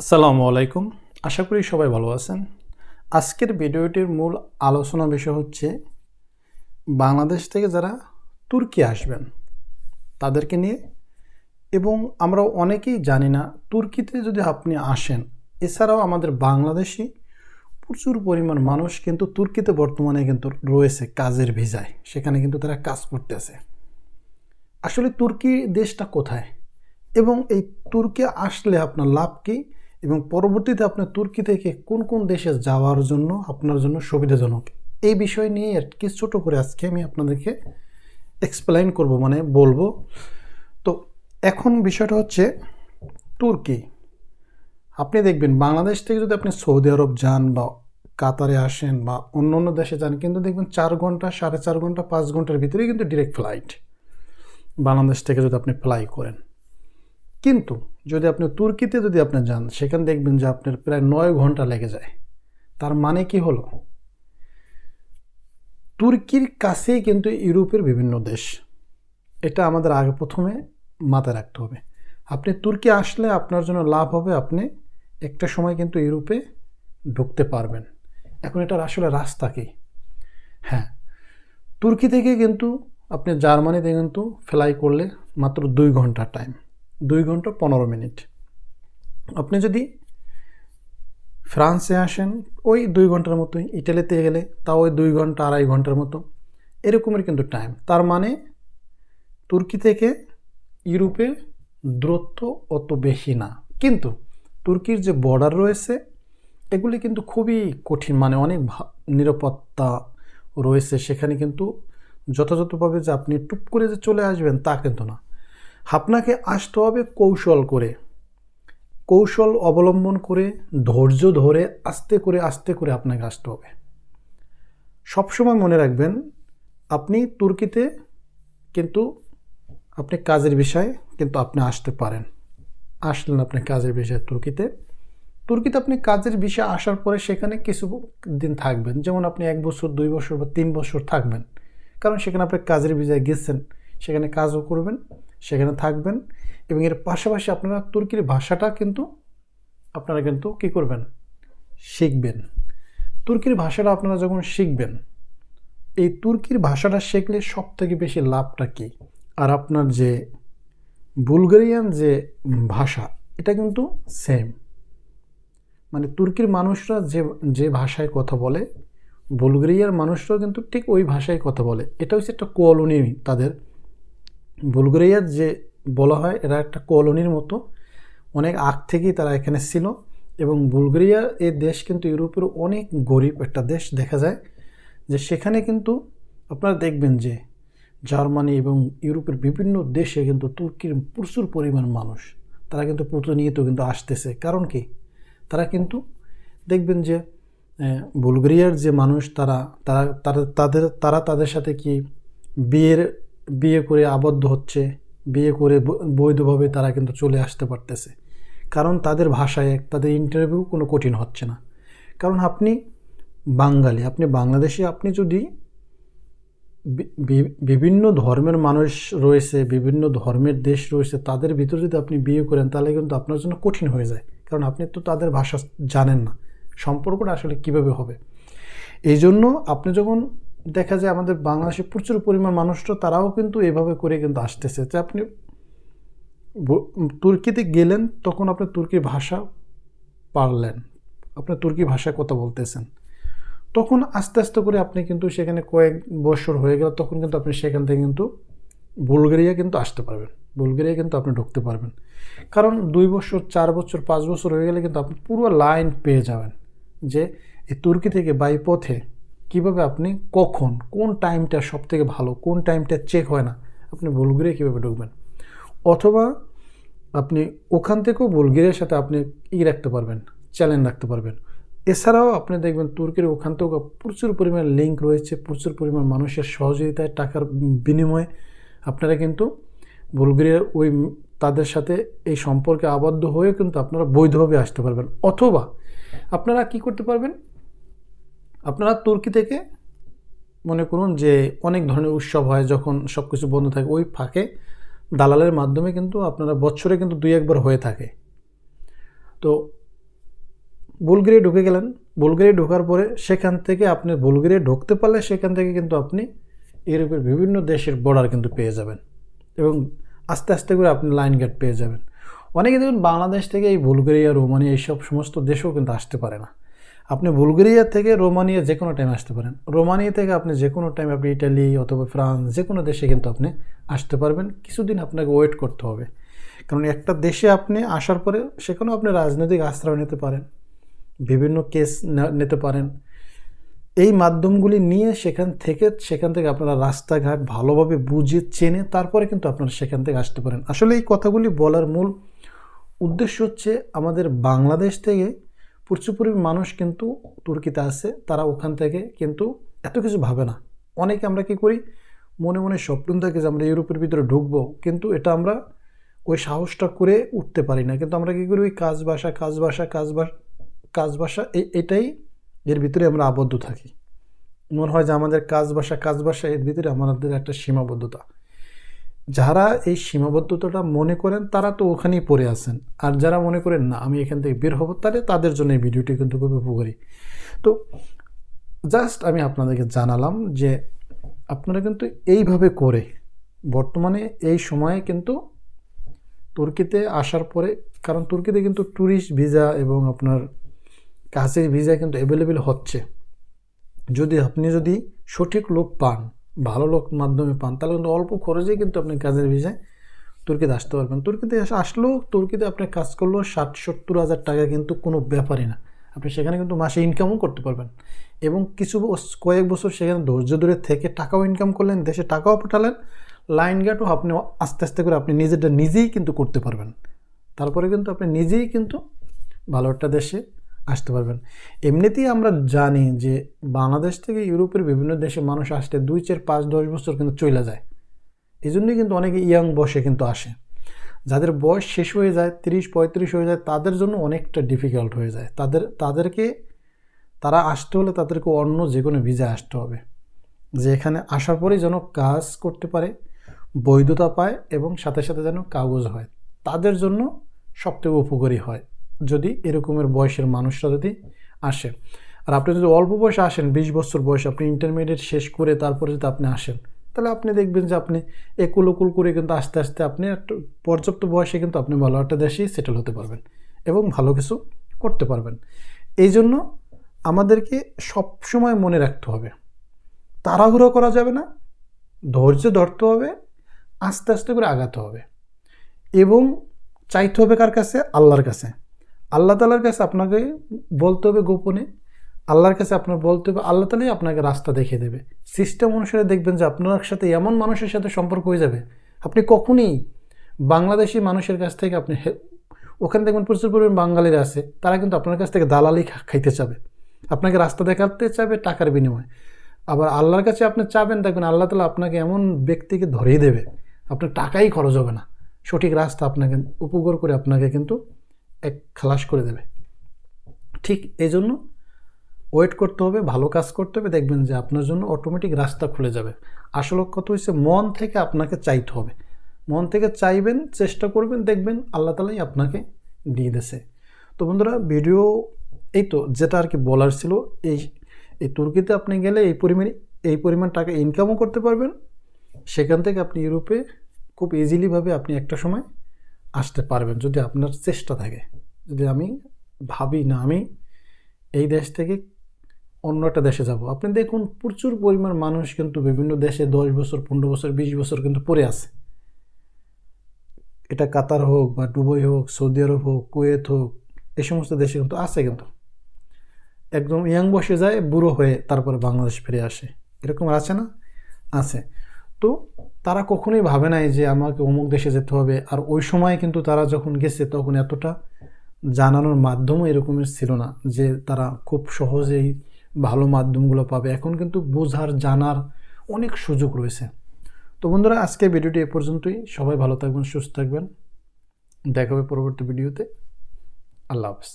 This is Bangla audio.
আসসালামু আলাইকুম। আশা করি সবাই ভালো আছেন। আজকের ভিডিওটির মূল আলোচনা বিষয় হচ্ছে, বাংলাদেশ থেকে যারা তুর্কি আসবেন তাদেরকে নিয়ে। এবং আমরা অনেকেই জানি না, তুর্কিতে যদি আপনি আসেন, এছাড়াও আমাদের বাংলাদেশি প্রচুর পরিমাণ মানুষ কিন্তু তুর্কিতে বর্তমানে কিন্তু রয়েছে কাজের ভিসায়। সেখানে কিন্তু তারা কাজ করতেছে আসলে তুর্কি দেশটা কোথায়? এবং এই তুর্কি আসলে আপনার লাভ কী? এবং পরবর্তীতে আপনার তুর্কি থেকে কোন কোন দেশে যাওয়ার জন্য আপনার জন্য সুবিধাজনক? এই বিষয় নিয়ে আর কি ছোট করে আজকে আমি আপনাদেরকে এক্সপ্লেইন করব মানে বলব। তো এখন বিষয়টা হচ্ছে তুর্কি। আপনি দেখবেন বাংলাদেশ থেকে যদি আপনি সৌদি আরব যান বা কাতারে আসেন বা অন্য অন্য দেশে যান, কিন্তু দেখবেন চার ঘণ্টা, সাড়ে চার ঘণ্টা, পাঁচ ঘণ্টার ভিতরেই কিন্তু ডিরেক্ট ফ্লাইট বাংলাদেশ থেকে যদি আপনি ফ্লাই করেন। কিন্তু যদি আপনি তুর্কিতে যদি আপনি যান, সেখানে দেখবেন যে আপনার প্রায় নয় ঘণ্টা লেগে যায়। তার মানে কি হলো? তুর্কির কাছেই কিন্তু ইউরোপের বিভিন্ন দেশ। এটা আমাদের আগে প্রথমে মাথায় রাখতে হবে। আপনি তুর্কি আসলে আপনার জন্য লাভ হবে, আপনি একটা সময় কিন্তু ইউরোপে ঢুকতে পারবেন। এখন এটার আসলে রাস্তা কি? হ্যাঁ তুর্কি থেকে কিন্তু আপনি জার্মানিতে কিন্তু ফ্লাই করলে মাত্র দুই ঘণ্টা টাইম দুই ঘণ্টা পনেরো মিনিট। আপনি যদি ফ্রান্সে আসেন, ওই দুই ঘণ্টার মতোই, ইটালিতে গেলে তাও ওই দুই ঘণ্টা, আড়াই ঘণ্টার মতো। এরকমের কিন্তু টাইম তার মানে তুর্কি থেকে ইউরোপে দূরত্ব অত বেশি না। কিন্তু তুর্কির যে বর্ডার রয়েছে, এগুলি কিন্তু খুবই কঠিন মানে অনেক নিরাপত্তা রয়েছে। সেখানে কিন্তু যথাযথভাবে যে আপনি টুপ করে যে চলে আসবেন তা কিন্তু না। আপনাকে আসতে হবে কৌশল করে। কৌশল অবলম্বন করে, ধৈর্য ধরে, আস্তে করে আস্তে করে আপনাকে আসতে হবে। সবসময় মনে রাখবেন, আপনি তুর্কিতে কিন্তু আপনি কাজের বিষয়ে কিন্তু আপনি আসতে পারেন। আসলেন আপনি কাজের বিষয়ে তুর্কিতে। তুর্কিতে আপনি কাজের বিষয়ে আসার পরে সেখানে কিছু দিন থাকবেন। যেমন আপনি এক বছর, দুই বছর বা তিন বছর থাকবেন। কারণ সেখানে আপনি কাজের বিষয়ে গেছেন, সেখানে কাজও করবেন। সেখানে থাকবেন এবং এর পাশাপাশি আপনারা তুর্কির ভাষাটা কিন্তু আপনারা কিন্তু কী করবেন? শিখবেন। তুর্কির ভাষাটা আপনারা যখন শিখবেন, এই তুর্কির ভাষাটা শিখলে সব থেকে বেশি লাভটা কী? আর আপনার যে বুলগেরিয়ান যে ভাষা, এটা কিন্তু সেম মানে তুর্কির মানুষরা যে যে ভাষায় কথা বলে, বুলগেরিয়ার মানুষরাও কিন্তু ঠিক ওই ভাষায় কথা বলে। এটা হচ্ছে একটা কলোনি তাদের বুলগেরিয়ার যে বলা হয়, এরা একটা কলোনির মতো। অনেক আগ থেকেই তারা এখানে ছিল এবং বুলগেরিয়া এই দেশ কিন্তু ইউরোপের অনেক গরিব একটা দেশ দেখা যায়। যে সেখানে কিন্তু আপনারা দেখবেন যে জার্মানি এবং ইউরোপের বিভিন্ন দেশে কিন্তু তুর্কির প্রচুর পরিমাণ মানুষ, তারা কিন্তু প্রতিনিয়ত কিন্তু আসতেছে। কারণ কি? তারা কিন্তু দেখবেন যে বুলগেরিয়ার যে মানুষ, তারা তারা, তাদের তারা তাদের সাথে কি বিয়ের বিয়ে করে আবদ্ধ হচ্ছে, বিয়ে করে বৈধভাবে তারা কিন্তু চলে আসতে পারতেছে। কারণ তাদের ভাষায় তাদের ইন্টারভিউ কোনো কঠিন হচ্ছে না। কারণ আপনি বাঙালি, আপনি বাংলাদেশে, আপনি যদি বিভিন্ন ধর্মের মানুষ রয়েছে, বিভিন্ন ধর্মের দেশ রয়েছে, তাদের ভিতরে যদি আপনি বিয়ে করেন, তাহলে কিন্তু আপনার জন্য কঠিন হয়ে যায়। কারণ আপনি তো তাদের ভাষা জানেন না। সম্পর্কটা আসলে কীভাবে হবে? এই জন্য আপনি যখন দেখা যায় আমাদের বাংলাদেশে প্রচুর পরিমাণ মানুষরা তারাও কিন্তু এভাবে করে কিন্তু আসতেছে। যে আপনি তুর্কিতে গেলেন, তখন আপনি তুর্কি ভাষা পারলেন। আপনি তুর্কি ভাষায় কথা বলতেছেন। তখন আস্তে আস্তে করে আপনি কিন্তু সেখানে কয়েক বছর হয়ে গেল, তখন কিন্তু আপনি সেখান থেকে কিন্তু বুলগেরিয়া কিন্তু আসতে পারবেন। বুলগেরিয়া কিন্তু আপনি ঢুকতে পারবেন। কারণ দুই বছর, চার বছর, পাঁচ বছর হয়ে গেলে কিন্তু আপনি পুরো লাইন পেয়ে যাবেন যে এই তুর্কি থেকে বাই পথে কীভাবে আপনি কখন, কোন টাইমটা সব থেকে ভালো, কোন টাইমটা চেক হয় না, আপনি বুলগেরিয়া কীভাবে ঢুকবেন? অথবা আপনি ওখান থেকেও বুলগেরিয়ার সাথে আপনি ই রাখতে পারবেন চ্যালেঞ্জ রাখতে পারবেন। এছাড়াও আপনি দেখবেন তুর্কির ওখান থেকেও প্রচুর পরিমাণ লিঙ্ক রয়েছে, প্রচুর পরিমাণ মানুষের সহযোগিতায়, টাকার বিনিময়ে আপনারা কিন্তু বুলগেরিয়ার ওই তাদের সাথে এই সম্পর্কে আবদ্ধ হয়েও কিন্তু আপনারা বৈধভাবে আসতে পারবেন। অথবা আপনারা কি করতে পারবেন? আপনারা তুর্কি থেকে মনে করুন যে অনেক ধরনের উৎসব হয় যখন সব কিছু বন্ধ থাকে, ওই ফাঁকে দালালের মাধ্যমে কিন্তু আপনারা বছরে কিন্তু দুই একবার হয়ে থাকে। তো বুলগেরিয়া ঢুকে গেলেন। বুলগেরিয়া ঢোকার পরে সেখান থেকে আপনি বুলগেরিয়া ঢুকতে পারলে সেখান থেকে কিন্তু আপনি ইউরোপের বিভিন্ন দেশের বর্ডার কিন্তু পেয়ে যাবেন এবং আস্তে আস্তে করে আপনি লাইন গেট পেয়ে যাবেন। অনেকে দেখুন বাংলাদেশ থেকে এই বুলগেরিয়া, রোমানিয়া এইসব সমস্ত দেশেও কিন্তু আসতে পারে না। আপনি বুলগেরিয়া থেকে রোমানিয়া যে কোনো টাইম আসতে পারেন। রোমানিয়া থেকে আপনি যে কোনো টাইম আপনি ইটালি অথবা ফ্রান্স, যে কোনো দেশে কিন্তু আপনি আসতে পারবেন। কিছুদিন আপনাকে ওয়েট করতে হবে। কারণ একটা দেশে আপনি আসার পরে সেখানেও আপনি রাজনৈতিক আশ্রয় নিতে পারেন। বিভিন্ন কেস নিতে পারেন। এই মাধ্যমগুলি নিয়ে সেখান থেকে সেখান থেকে আপনারা রাস্তাঘাট ভালোভাবে বুঝে, চেনে তারপরে কিন্তু আপনারা সেখান থেকে আসতে পারেন। আসলে এই কথাগুলি বলার মূল উদ্দেশ্য হচ্ছে আমাদের বাংলাদেশ থেকে প্রচুর পরিমাণ মানুষ কিন্তু তুর্কিতে আছে, তারা ওখান থেকে কিন্তু এত কিছু ভাবে না। অনেকে আমরা কি করি, মনে মনে স্বপ্ন থাকে যে আমরা ইউরোপের ভিতরে ঢুকবো, কিন্তু এটা আমরা ওই সাহসটা করে উঠতে পারি না। কিন্তু আমরা কী করি, ওই কাজ বাসা কাজ বাসা কাজ বাসা কাজ বাসা এই এটাই এর ভিতরে আমরা আবদ্ধ থাকি। মনে হয় যে আমাদের কাজ বাসা কাজ বাসা, এর ভিতরে আমাদের একটা সীমাবদ্ধতা। যারা এই সীমাবদ্ধতাটা মনে করেন, তারা তো ওখানেই পড়ে আছেন। আর যারা মনে করেন, না, আমি এখান থেকে বের হব, তাহলে তাদের জন্য এই ভিডিওটি কিন্তু খুব উপকারী। তো জাস্ট আমি আপনাদেরকে জানালাম যে আপনারা কিন্তু এইভাবে করে বর্তমানে এই সময়ে কিন্তু তুর্কিতে আসার পরে, কারণ তুর্কিতে কিন্তু ট্যুরিস্ট ভিসা এবং আপনার কাছের ভিসা কিন্তু অ্যাভেলেবেল হচ্ছে। যদি আপনি যদি সঠিক লোক পান ভালো লোক মাধ্যমে পান, তাহলে কিন্তু অল্প খরচেই কিন্তু আপনি কাজের ভিসায় তুর্কিতে আসতে পারবেন। তুর্কিতে আসলেও তুর্কিতে আপনি কাজ করলেও ষাট, সত্তর হাজার টাকা কিন্তু কোনো ব্যাপারই না। আপনি সেখানে কিন্তু মাসে ইনকামও করতে পারবেন। এবং কিছু কয়েক বছর সেখানে ধৈর্য ধরে থেকে টাকাও ইনকাম করলেন, দেশে টাকাও পাঠালেন লাইন গার্ডও আপনি আস্তে আস্তে করে আপনি নিজেরটা নিজেই কিন্তু করতে পারবেন। তারপরে কিন্তু আপনি নিজেই কিন্তু ভালো একটা দেশে আসতে পারবেন। এমনিতেই আমরা জানি যে বাংলাদেশ থেকে ইউরোপের বিভিন্ন দেশে মানুষ আসতে দুই চার পাঁচ দশ বছর কিন্তু চলে যায়। এই জন্যই কিন্তু অনেকে ইয়াং বয়সে কিন্তু আসে। যাদের বয়স শেষ হয়ে যায়, তিরিশ পঁয়ত্রিশ হয়ে যায়, তাদের জন্য অনেকটা ডিফিকাল্ট হয়ে যায়। তাদের, তাদেরকে, তারা আসতে হলে তাদেরকে অন্য যে কোনো ভিজা আসতে হবে। যে এখানে আসার পরেই যেন কাজ করতে পারে, বৈধতা পায় এবং সাথে সাথে যেন কাগজ হয়। তাদের জন্য সবথেকে উপকারী হয়। যদি এরকমের বয়সের মানুষরা যদি আসে। আর আপনি যদি অল্প বয়সে আসেন, বিশ বছর বয়স, আপনি ইন্টারমিডিয়েট শেষ করে তারপরে যদি আপনি আসেন, তাহলে আপনি দেখবেন যে আপনি একুল উকুল করে কিন্তু আস্তে আস্তে আপনি একটা পর্যাপ্ত বয়সে কিন্তু আপনি ভালো একটা দেশেই সেটেল হতে পারবেন এবং ভালো কিছু করতে পারবেন। এই জন্য আমাদেরকে সবসময় মনে রাখতে হবে, তাড়াহুড়ো করা যাবে না, ধৈর্য ধরতে হবে, আস্তে আস্তে করে আগাতে হবে এবং চাইতে হবে কার কাছে? আল্লাহর কাছে। আল্লাহ তালার কাছে আপনাকে বলতে হবে গোপনে, আল্লাহর কাছে আপনার বলতে হবে, আল্লাহ তালাই আপনাকে রাস্তা দেখিয়ে দেবে। সিস্টেম অনুসারে দেখবেন যে আপনার সাথে এমন মানুষের সাথে সম্পর্ক হয়ে যাবে। আপনি কখনই বাংলাদেশি মানুষের কাছ থেকে আপনি ওখানে দেখবেন প্রচুর পরিমাণ বাঙালিরা আছে, তারা কিন্তু আপনার কাছ থেকে দালালি খাইতে চাবে। আপনাকে রাস্তা দেখাতে চাবে টাকার বিনিময়ে। আবার আল্লাহর কাছে আপনি চাবেন, দেখবেন আল্লাহ তালা আপনাকে এমন ব্যক্তিকে ধরিয়ে দেবে। আপনার টাকাই খরচ হবে না। সঠিক রাস্তা আপনাকে উপকার করে আপনাকে কিন্তু এক খালাস করে দেবে। ঠিক এই জন্য ওয়েট করতে হবে, ভালো কাজ করতে হবে, দেখবেন যে আপনার জন্য অটোমেটিক রাস্তা খুলে যাবে। আসল কথা হচ্ছে মন থেকে আপনাকে চাইতে হবে। মন থেকে চাইবেন, চেষ্টা করবেন, দেখবেন আল্লাহ তালাই আপনাকে দিয়ে দেছে তো বন্ধুরা ভিডিও এই তো যেটা আর কি বলার ছিল, এই এই তুর্কিতে আপনি গেলে এই পরিমাণ এই পরিমাণ টাকা ইনকামও করতে পারবেন। সেখান থেকে আপনি ইউরোপে খুব ইজিলিভাবে আপনি একটা সময় আসতে পারবেন যদি আপনার চেষ্টা থাকে। যদি আমি ভাবি, না, আমি এই দেশ থেকে অন্য একটা দেশে যাব। আপনি দেখুন, প্রচুর পরিমাণ মানুষ কিন্তু বিভিন্ন দেশে দশ বছর, পনেরো বছর, বিশ বছর কিন্তু পড়ে আছে। এটা কাতার হোক বা দুবাই হোক, সৌদি আরব হোক, কুয়েত হোক এই সমস্ত দেশে কিন্তু আছে কিন্তু। একদম ইয়াং বসে যায়, বুড়ো হয়ে তারপরে বাংলাদেশ ফিরে আসে। এরকম আছে না? আছে। তো তারা কখনোই ভাবে নাই যে আমাকে অমুক দেশে যেতে হবে। আর ওই সময় কিন্তু তারা যখন গেছে তখন এতটা জানানোর মাধ্যমও এরকমের ছিল না যে তারা খুব সহজেই ভালো মাধ্যমগুলো পাবে। এখন কিন্তু বোঝার, জানার অনেক সুযোগ রয়েছে। তো বন্ধুরা, আজকে ভিডিওটি এ পর্যন্তই। সবাই ভালো থাকবেন, সুস্থ থাকবেন। দেখা হবে পরবর্তী ভিডিওতে। আল্লাহ হাফিজ।